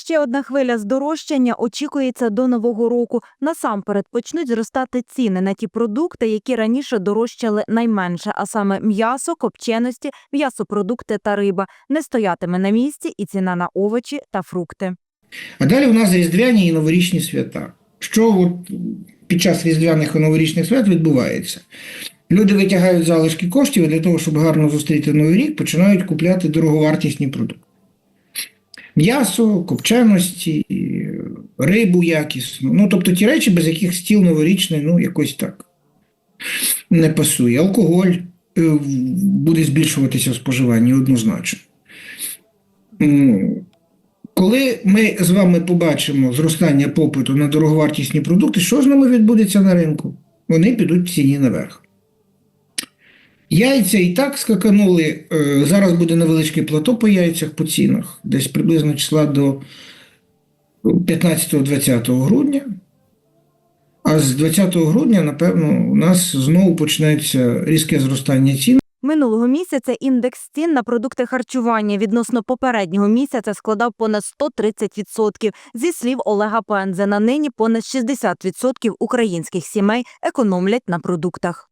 Ще одна хвиля здорожчання очікується до нового року. Насамперед почнуть зростати ціни на ті продукти, які раніше дорожчали найменше, а саме м'ясо, копченості, м'ясопродукти та риба. Не стоятиме на місці і ціна на овочі та фрукти. А далі у нас різдвяні і новорічні свята. Що от під час різдвяних і новорічних свят відбувається? Люди витягають залишки коштів і для того, щоб гарно зустріти новий рік, починають купляти дороговартісні продукти. М'ясо, копченості, рибу якісну. Ну, тобто ті речі, без яких стіл новорічний, ну, якось так не пасує. Алкоголь е, буде збільшуватися споживання однозначно. Коли ми з вами побачимо зростання попиту на дороговартісні продукти, що з ними відбудеться на ринку? Вони підуть в ціні наверх. Яйця і так скаканули. Е, Зараз буде невеличке плато по яйцях по цінах, десь приблизно числа до 15-20 грудня. А з 20 грудня, напевно, у нас знову почнеться різке зростання цін. Минулого місяця індекс цін на продукти харчування відносно попереднього місяця складав понад 130%. Зі слів Олега Пензена, нині понад 60% українських сімей економлять на продуктах.